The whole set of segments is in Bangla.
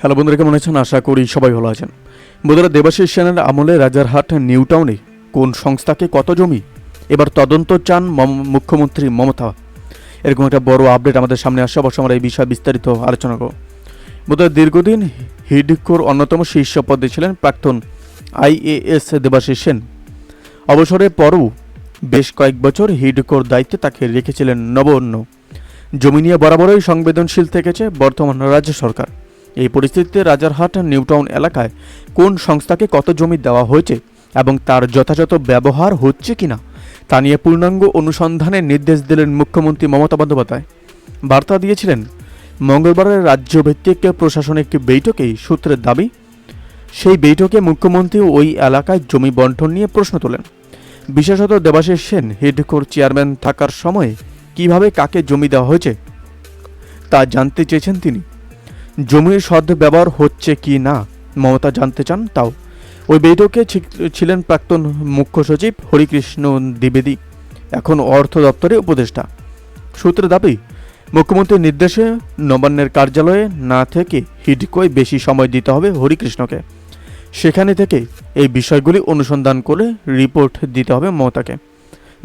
হ্যালো বন্ধুরা, কেমন আছেন? আশা করি সবাই ভালো আছেন। বন্ধুরা, দেবাশিস সেনের আমলে রাজারহাট নিউ টাউনে কোন সংস্থাকে কত জমি? এবার তদন্ত চান মুখ্যমন্ত্রী মমতা। এরকম একটা বড় আপডেট আমাদের সামনে আসছে, অবশ্য আমরা এই বিষয়ে বিস্তারিত আলোচনা করব। বোধহয় দীর্ঘদিন হিডকোর অন্যতম শীর্ষ পদে ছিলেন প্রাক্তন আইএএস দেবাশিস সেন। অবসরের পরও বেশ কয়েক বছর হিডকোর দায়িত্বে তাকে রেখেছিলেন নবঅন্য জমি নিয়ে বরাবরই সংবেদনশীল থেকেছে বর্তমান রাজ্য সরকার। এই পরিস্থিতিতে রাজারহাট নিউটাউন এলাকায় কোন সংস্থাকে কত জমি দেওয়া হয়েছে এবং তার যথাযথ ব্যবহার হচ্ছে কিনা তা নিয়ে পূর্ণাঙ্গ অনুসন্ধানের নির্দেশ দিলেন মুখ্যমন্ত্রী মমতা বন্দ্যোপাধ্যায়। বার্তা দিয়েছিলেন, মঙ্গলবারের রাজ্যভিত্তিক প্রশাসনিক বৈঠকেই সূত্রের দাবি, সেই বৈঠকে মুখ্যমন্ত্রী ওই এলাকায় জমি বন্টন নিয়ে প্রশ্ন তোলেন। বিশেষত দেবাশিস সেন, হেডকোর চেয়ারম্যান থাকার সময়ে কীভাবে কাকে জমি দেওয়া হয়েছে তা জানতে চেয়েছেন তিনি। জমির সদ ব্যবহার হচ্ছে কি না? মমতা জানতে চান, তাও। ওই বৈঠকে ছিলেন প্রাক্তন মুখ্য সচিব হরিকৃষ্ণ দ্বিবেদী, এখন অর্থ দপ্তরে উপদেষ্টা। সূত্রে দাবি, মুখ্যমন্ত্রীর নির্দেশে নবান্নের কার্যালয়ে না থেকে হিডকোয় বেশি সময় দিতে হবে হরিকৃষ্ণকে। সেখানে থেকে এই বিষয়গুলি অনুসন্ধান করে রিপোর্ট দিতে হবে মমতাকে।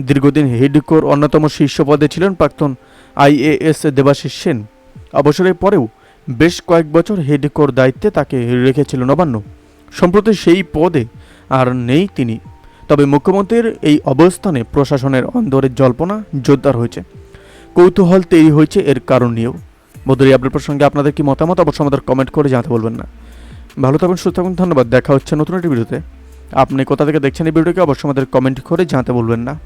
দীর্ঘদিন হিডকোর অন্যতম শীর্ষ পদে ছিলেন প্রাক্তন আইএএস দেবাশিস সেন। অবসরের পরেও বেশ কয়েক বছর হেডকোর দায়িত্বে তাকে রেখেছিল নবান্ন। সম্প্রতি সেই পদে আর নেই তিনি। তবে মুখ্যমন্ত্রীর এই অবস্থানে প্রশাসনের অন্দরের জল্পনা জোরদার হয়েছে। কৌতূহল তৈরি হয়েছে এর কারণ নিয়েও। বদরি আপডেট প্রসঙ্গে আপনাদের কি মতামত? অবশ্যই আমাদের কমেন্ট করে জানাতে বলবেন না। ভালো থাকুন, সুস্থ থাকুন, ধন্যবাদ। দেখা হচ্ছে নতুন একটি ভিডিওতে। আপনি কোথা থেকে দেখছেন এই ভিডিওকে অবশ্যই আমাদের কমেন্ট করে জানাতে বলবেন না।